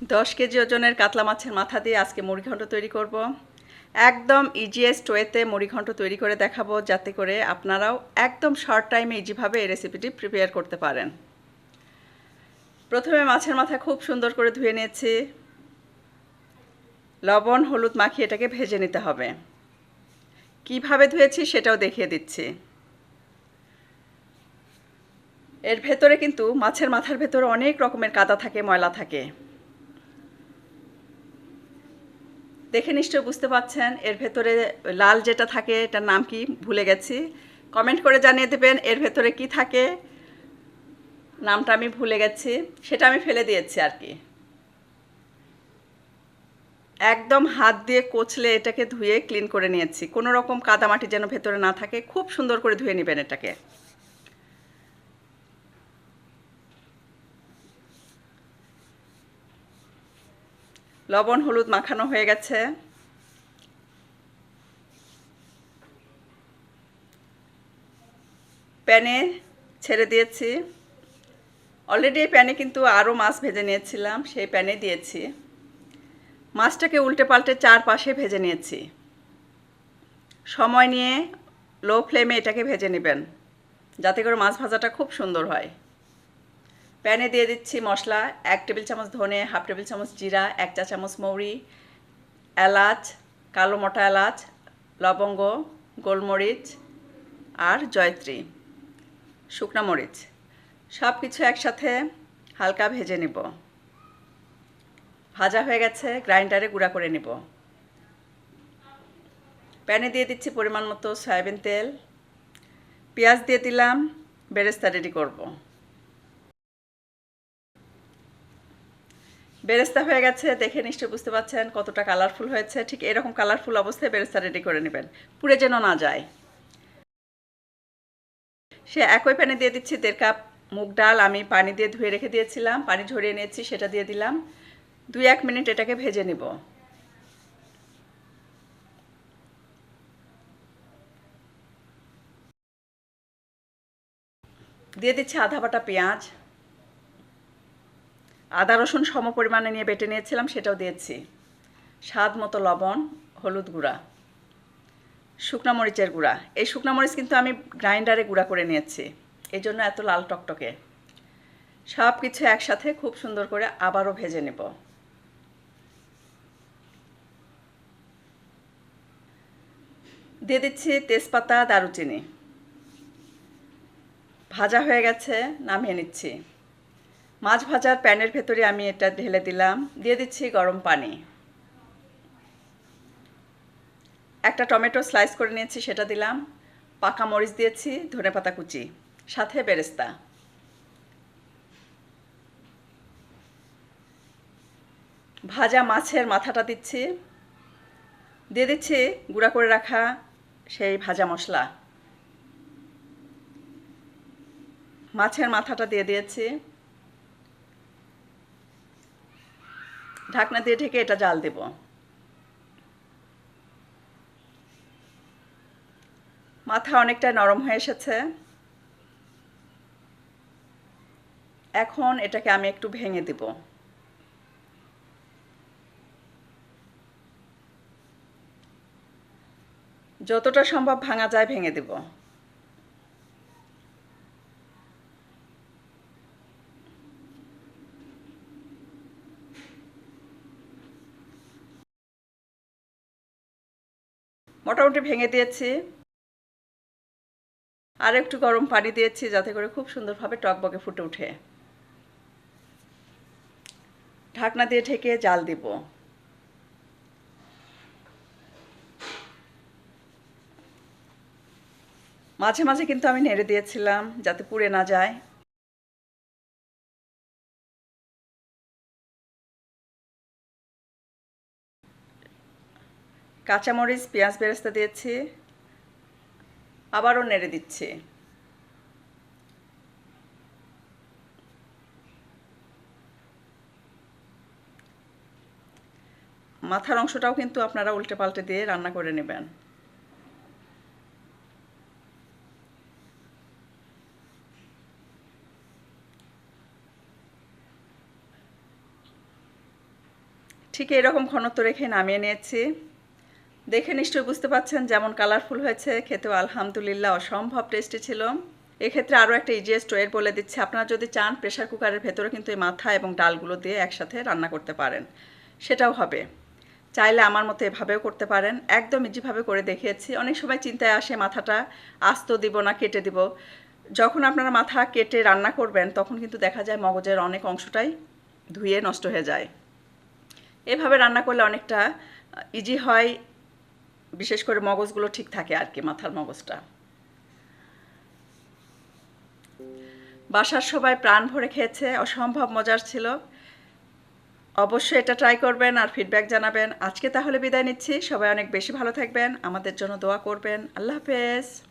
দশ কেজি ওজনের কাতলা মাছের মাথা দিয়ে আজকে মুড়িঘণ্ট তৈরি করব। একদম ইজিয়েস্ট ওয়েতে মুড়িঘণ্ট তৈরি করে দেখাবো, যাতে করে আপনারাও একদম শর্ট টাইমে ইজিভাবে এই রেসিপিটি প্রিপেয়ার করতে পারেন। প্রথমে মাছের মাথা খুব সুন্দর করে ধুয়ে নিয়েছি। লবণ, হলুদ মাখিয়ে এটাকে ভেজে নিতে হবে। কীভাবে ধুয়েছি সেটাও দেখিয়ে দিচ্ছি। এর ভেতরে কিন্তু মাছের মাথার ভেতরে অনেক রকমের কাদা থাকে, ময়লা থাকে। দেখে নিশ্চয় বুঝতে পাচ্ছেন এর ভেতরে লাল যেটা থাকে, এটার নাম কি? ভুলে গেছি। কমেন্ট করে জানিয়ে দেবেন এর ভেতরে কি থাকে। নামটা আমি ভুলে গেছি, সেটা আমি ফেলে দিয়েছি আর কি। একদম হাত দিয়ে কোচলে এটাকে ধুয়ে ক্লিন করে নিয়েছি। কোনো রকম কাদামাটি যেন ভেতরে না থাকে, খুব সুন্দর করে ধুয়ে নেবেন এটাকে। লবণ, হলুদ মাখানো হয়ে গেছে। প্যানে ছেড়ে দিয়েছি। অলরেডি এই প্যানে কিন্তু আরও মাছ ভেজে নিয়েছিলাম, সেই প্যানে দিয়েছি। মাছটাকে উল্টে পাল্টে চারপাশে ভেজে নিয়েছি। সময় নিয়ে লো ফ্লেমে এটাকে ভেজে নেবেন, যাতে করে মাছ ভাজাটা খুব সুন্দর হয়। প্যানে দিয়ে দিচ্ছি মশলা, এক টেবিল চামচ ধনে, হাফ টেবিল চামচ জিরা, এক চা চামচ মৌরি, এলাচ, কালো মোটা এলাচ, লবঙ্গ, গোলমরিচ আর জয়ত্রী, শুকনা মরিচ। সব কিছু একসাথে হালকা ভেজে নেব। ভাজা হয়ে গেছে, গ্রাইন্ডারে গুঁড়া করে নেব। প্যানে দিয়ে দিচ্ছি পরিমাণ মতো সয়াবিন তেল। পেঁয়াজ দিয়ে দিলাম, বেরেস্তা রেডি করব। বেরেস্তা হয়ে গেছে, দেখে নিশ্চয়ই বুঝতে পাচ্ছেন কতটা কালারফুল হয়েছে। ঠিক এরকম কালারফুল অবস্থায় বেরেস্তা রেডি করে নেবেন। পুড়ে যেন না যায়। সে একই প্যানে দিয়ে দিচ্ছি, দেড় কাপ মুগ ডাল আমি পানি দিয়ে ধুয়ে রেখে দিয়েছিলাম, পানি ঝরিয়ে নিয়েছি, সেটা দিয়ে দিলাম। দুই এক মিনিট এটাকে ভেজে নিব। দিয়ে দিচ্ছি আধা বাটা পেঁয়াজ। আদা, রসুন সম পরিমাণে নিয়ে বেটে নিয়েছিলাম, সেটাও দিয়েছি। স্বাদ মতো লবণ, হলুদ গুঁড়া, শুকনো মরিচের গুঁড়া। এই শুকনো মরিচ কিন্তু আমি গ্রাইন্ডারে গুঁড়া করে নিয়েছি। এই জন্য এত লাল টকটকে। সব কিছু একসাথে খুব সুন্দর করে আবারও ভেজে নেব। দিয়ে দিচ্ছি তেজপাতা, দারুচিনি। ভাজা হয়ে গেছে, নামিয়ে নিচ্ছি। মাছ ভাজার প্যানের ভেতরে আমি এটা ঢেলে দিলাম। দিয়ে দিচ্ছি গরম পানি। একটা টমেটো স্লাইস করে নিয়েছি, সেটা দিলাম। পাকা মরিচ দিয়েছি, ধনে পাতা কুচি, সাথে বেরেস্তা। ভাজা মাছের মাথাটা দিচ্ছি। দিয়ে দিচ্ছি গুঁড়া করে রাখা সেই ভাজা মশলা। মাছের মাথাটা দিয়ে দিয়েছি। ঢাকনা দিয়ে ঢেকে এটা জাল দেব। মাথা অনেকটা নরম হয়ে এসেছে। এখন এটাকে আমি একটু ভেঙে দেব। যতটা সম্ভব ভাঙা যায় ভেঙে দেব। মোটামুটি ভেঙে দিয়েছি। আর একটু গরম পানি দিয়েছি যাতে করে খুব সুন্দরভাবে টকবকে ফুটে ওঠে। ঢাকনা দিয়ে ঢেকে জাল দিব। মাঝে মাঝে কিন্তু আমি নেড়ে দিয়েছিলাম যাতে পুড়ে না যায়। কাঁচামরিচ, পেঁয়াজ বেরেস্তা দিয়েছি, আবারও নেড়ে দিচ্ছি। মাথার অংশটাও কিন্তু আপনারা উল্টে পাল্টে দিয়ে রান্না করে নেবেন। ঠিক এরকম ঘনত্ব রেখে নামিয়ে নিয়েছি। দেখে নিশ্চয়ই বুঝতে পাচ্ছেন যেমন কালারফুল হয়েছে, খেতেও আলহামদুলিল্লাহ অসম্ভব টেস্টি ছিল। এক্ষেত্রে আরও একটা ইজিয়েস্ট ওয়ের বলে দিচ্ছি, আপনারা যদি চান প্রেশার কুকারের ভেতরে কিন্তু এই মাথা এবং ডালগুলো দিয়ে একসাথে রান্না করতে পারেন। সেটাও হবে। চাইলে আমার মতো এভাবেও করতে পারেন। একদম ইজিভাবে করে দেখিয়েছি। অনেক সময় চিন্তায় আসে মাথাটা আস্ত দিব না, কেটে দিব। যখন আপনারা মাথা কেটে রান্না করবেন, তখন কিন্তু দেখা যায় মগজের অনেক অংশটাই ধুয়ে নষ্ট হয়ে যায়। এভাবে রান্না করলে অনেকটা ইজি হয়। বিশেষ করে মগজগুলো ঠিক থাকে আর কি, মাথার মগজটা। বাসার সবাই প্রাণ ভরে খেয়েছে, অসম্ভব মজার ছিল। অবশ্যই এটা ট্রাই করবেন আর ফিডব্যাক জানাবেন। আজকে তাহলে বিদায় নিচ্ছি। সবাই অনেক বেশি ভালো থাকবেন। আমাদের জন্য দোয়া করবেন। আল্লাহ হাফেজ।